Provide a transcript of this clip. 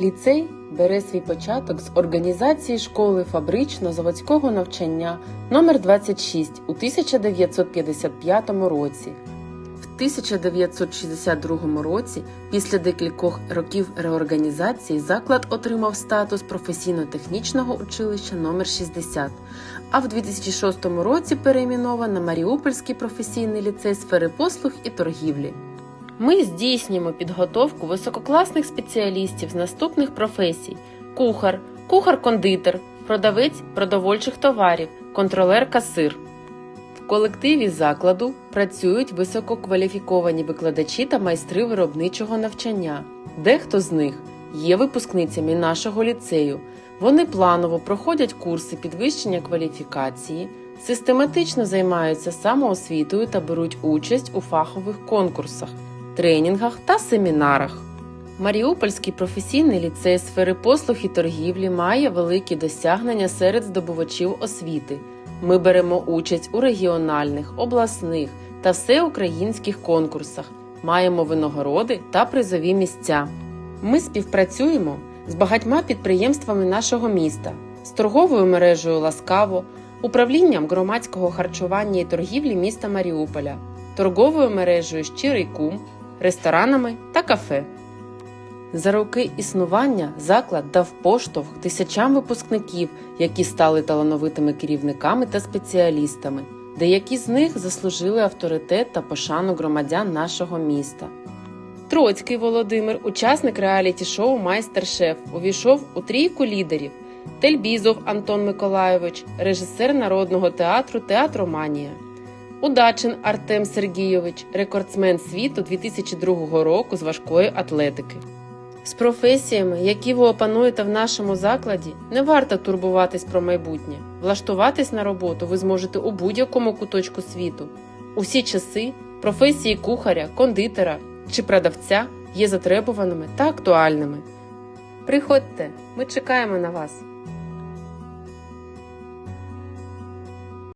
Ліцей бере свій початок з організації школи фабрично-заводського навчання номер 26 у 1955 році. В 1962 році, після декількох років реорганізації, заклад отримав статус професійно-технічного училища номер 60, а в 2006 році перейменовано Маріупольський професійний ліцей сфери послуг і торгівлі. Ми здійснюємо підготовку висококласних спеціалістів з наступних професій: кухар, кухар-кондитер, продавець продовольчих товарів, контролер-касир. В колективі закладу працюють висококваліфіковані викладачі та майстри виробничого навчання. Дехто з них є випускницями нашого ліцею. Вони планово проходять курси підвищення кваліфікації, систематично займаються самоосвітою та беруть участь у фахових конкурсах, тренінгах та семінарах. Маріупольський професійний ліцей сфери послуг і торгівлі має великі досягнення серед здобувачів освіти. Ми беремо участь у регіональних, обласних та всеукраїнських конкурсах, маємо винагороди та призові місця. Ми співпрацюємо з багатьма підприємствами нашого міста, з торговою мережею Ласкаво, управлінням громадського харчування і торгівлі міста Маріуполя, торговою мережею Щирий кум, ресторанами та кафе. За роки існування заклад дав поштовх тисячам випускників, які стали талановитими керівниками та спеціалістами. Деякі з них заслужили авторитет та пошану громадян нашого міста. Троцький Володимир, учасник реаліті-шоу Майстер-шеф, увійшов у трійку лідерів. Тельбізов Антон Миколайович, режисер народного театру Театроманія. Удачин Артем Сергійович, рекордсмен світу 2002 року з важкої атлетики. З професіями, які ви опануєте в нашому закладі, не варто турбуватись про майбутнє. Влаштуватись на роботу ви зможете у будь-якому куточку світу. У всі часи професії кухаря, кондитера чи продавця є затребуваними та актуальними. Приходьте, ми чекаємо на вас.